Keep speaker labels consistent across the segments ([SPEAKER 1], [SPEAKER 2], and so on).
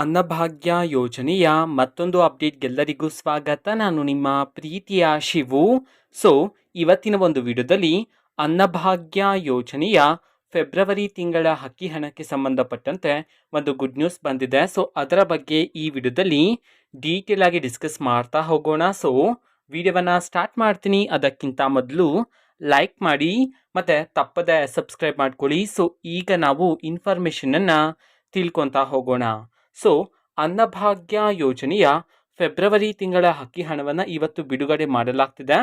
[SPEAKER 1] ಅನ್ನಭಾಗ್ಯ ಯೋಜನೆಯ ಮತ್ತೊಂದು ಅಪ್ಡೇಟ್ಗೆಲ್ಲರಿಗೂ ಸ್ವಾಗತ. ನಾನು ನಿಮ್ಮ ಪ್ರೀತಿಯ ಶಿವು. ಸೊ ಇವತ್ತಿನ ಒಂದು ವಿಡಿಯೋದಲ್ಲಿ ಅನ್ನಭಾಗ್ಯ ಯೋಜನೆಯ ಫೆಬ್ರವರಿ ತಿಂಗಳ ಹಕ್ಕಿ ಹಣಕ್ಕೆ ಸಂಬಂಧಪಟ್ಟಂತೆ ಒಂದು ಗುಡ್ ನ್ಯೂಸ್ ಬಂದಿದೆ. ಸೊ ಅದರ ಬಗ್ಗೆ ಈ ವಿಡಿಯೋದಲ್ಲಿ ಡೀಟೇಲ್ ಆಗಿ ಡಿಸ್ಕಸ್ ಮಾಡ್ತಾ ಹೋಗೋಣ. ಸೊ ವಿಡಿಯೋವನ್ನು ಸ್ಟಾರ್ಟ್ ಮಾಡ್ತೀನಿ. ಅದಕ್ಕಿಂತ ಮೊದಲು ಲೈಕ್ ಮಾಡಿ, ಮತ್ತು ತಪ್ಪದೆ ಸಬ್ಸ್ಕ್ರೈಬ್ ಮಾಡ್ಕೊಳ್ಳಿ. ಸೊ ಈಗ ನಾವು ಇನ್ಫಾರ್ಮೇಷನನ್ನು ತಿಳ್ಕೊತಾ ಹೋಗೋಣ. ಸೊ ಅನ್ನಭಾಗ್ಯ ಯೋಜನೆಯ ಫೆಬ್ರವರಿ ತಿಂಗಳ ಹಕ್ಕಿ ಹಣವನ್ನು ಇವತ್ತು ಬಿಡುಗಡೆ ಮಾಡಲಾಗ್ತಿದೆ.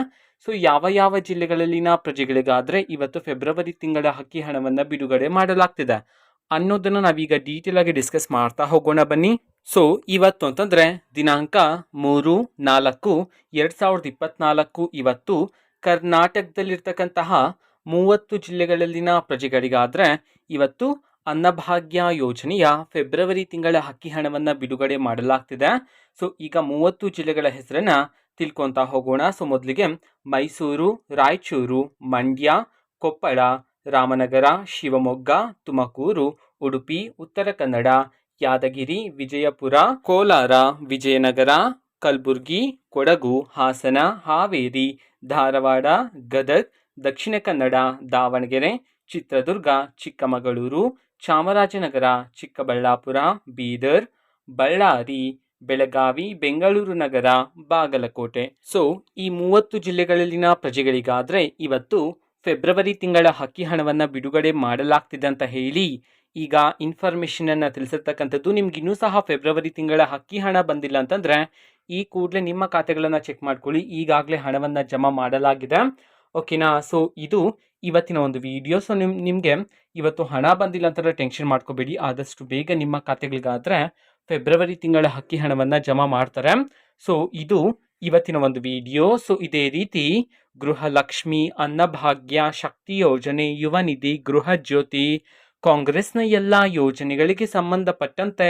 [SPEAKER 1] ಸೊ ಯಾವ ಯಾವ ಜಿಲ್ಲೆಗಳಲ್ಲಿನ ಪ್ರಜೆಗಳಿಗಾದರೆ ಇವತ್ತು ಫೆಬ್ರವರಿ ತಿಂಗಳ ಹಕ್ಕಿ ಹಣವನ್ನು ಬಿಡುಗಡೆ ಮಾಡಲಾಗ್ತಿದೆ. ಅನ್ನೋದನ್ನು ನಾವೀಗ ಡೀಟೇಲ್ ಆಗಿ ಡಿಸ್ಕಸ್ ಮಾಡ್ತಾ ಹೋಗೋಣ ಬನ್ನಿ. ಸೊ ಇವತ್ತು ಅಂತಂದರೆ ದಿನಾಂಕ ಮೂರು, ನಾಲ್ಕು, ಎರಡು ಸಾವಿರದ ಇಪ್ಪತ್ನಾಲ್ಕು ಇವತ್ತು ಕರ್ನಾಟಕದಲ್ಲಿರ್ತಕ್ಕಂತಹ ಮೂವತ್ತು ಜಿಲ್ಲೆಗಳಲ್ಲಿನ ಪ್ರಜೆಗಳಿಗಾದರೆ ಇವತ್ತು ಅನ್ನಭಾಗ್ಯ ಯೋಜನೆಯ ಫೆಬ್ರವರಿ ತಿಂಗಳ ಅಕ್ಕಿ ಹಣವನ್ನು ಬಿಡುಗಡೆ ಮಾಡಲಾಗ್ತಿದೆ. ಸೊ, ಈಗ ಮೂವತ್ತು ಜಿಲ್ಲೆಗಳ ಹೆಸರನ್ನು ತಿಳ್ಕೊತಾ ಹೋಗೋಣ. ಸೊ, ಮೊದಲಿಗೆ ಮೈಸೂರು, ರಾಯಚೂರು, ಮಂಡ್ಯ, ಕೊಪ್ಪಳ, ರಾಮನಗರ, ಶಿವಮೊಗ್ಗ, ತುಮಕೂರು, ಉಡುಪಿ, ಉತ್ತರ ಕನ್ನಡ, ಯಾದಗಿರಿ, ವಿಜಯಪುರ, ಕೋಲಾರ, ವಿಜಯನಗರ, ಕಲಬುರ್ಗಿ, ಕೊಡಗು, ಹಾಸನ, ಹಾವೇರಿ, ಧಾರವಾಡ, ಗದಗ್, ದಕ್ಷಿಣ ಕನ್ನಡ, ದಾವಣಗೆರೆ ಚಿತ್ರದುರ್ಗ, ಚಿಕ್ಕಮಗಳೂರು, ಚಾಮರಾಜನಗರ, ಚಿಕ್ಕಬಳ್ಳಾಪುರ, ಬೀದರ್, ಬಳ್ಳಾರಿ, ಬೆಳಗಾವಿ, ಬೆಂಗಳೂರು ನಗರ, ಬಾಗಲಕೋಟೆ. ಸೊ ಈ ಮೂವತ್ತು ಜಿಲ್ಲೆಗಳಲ್ಲಿನ ಪ್ರಜೆಗಳಿಗಾದರೆ ಇವತ್ತು ಫೆಬ್ರವರಿ ತಿಂಗಳ ಹಕ್ಕಿ ಹಣವನ್ನು ಬಿಡುಗಡೆ ಮಾಡಲಾಗ್ತಿದೆ ಅಂತ ಹೇಳಿ ಈಗ ಇನ್ಫಾರ್ಮೇಷನನ್ನು ತಿಳಿಸಿರ್ತಕ್ಕಂಥದ್ದು ನಿಮ್ಗೆ ಇನ್ನೂ ಸಹ ಫೆಬ್ರವರಿ ತಿಂಗಳ ಹಕ್ಕಿ ಹಣ ಬಂದಿಲ್ಲ ಅಂತಂದರೆ ಈ ಕೂಡಲೇ ನಿಮ್ಮ ಖಾತೆಗಳನ್ನು ಚೆಕ್ ಮಾಡ್ಕೊಳ್ಳಿ. ಈಗಾಗಲೇ ಹಣವನ್ನು ಜಮಾ ಮಾಡಲಾಗಿದೆ. ಓಕೆನಾ? ಸೊ ಇದು ಇವತ್ತಿನ ಒಂದು ವಿಡಿಯೋ ಸೊ ನಿಮ್, ನಿಮಗೆ ಇವತ್ತು ಹಣ ಬಂದಿಲ್ಲ ಅಂತಂದರೆ ಟೆನ್ಷನ್ ಮಾಡ್ಕೋಬೇಡಿ. ಆದಷ್ಟು ಬೇಗ ನಿಮ್ಮ ಖಾತೆಗಳಿಗಾದರೆ ಫೆಬ್ರವರಿ ತಿಂಗಳ ಅಕ್ಕಿ ಹಣವನ್ನು ಜಮಾ ಮಾಡ್ತಾರೆ. ಸೊ ಇದು ಇವತ್ತಿನ ಒಂದು ವಿಡಿಯೋ ಸೊ ಇದೇ ರೀತಿ ಗೃಹಲಕ್ಷ್ಮಿ, ಅನ್ನಭಾಗ್ಯ, ಶಕ್ತಿ ಯೋಜನೆ, ಯುವ ನಿಧಿ, ಗೃಹ ಜ್ಯೋತಿ, ಕಾಂಗ್ರೆಸ್ನ ಎಲ್ಲ ಯೋಜನೆಗಳಿಗೆ ಸಂಬಂಧಪಟ್ಟಂತೆ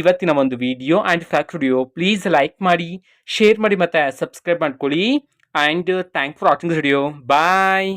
[SPEAKER 1] ಇವತ್ತಿನ ಒಂದು video and fact video please like ಮಾಡಿ ಶೇರ್ ಮಾಡಿ ಮತ್ತು ಸಬ್ಸ್ಕ್ರೈಬ್ ಮಾಡ್ಕೊಳ್ಳಿ. And thank for watching video bye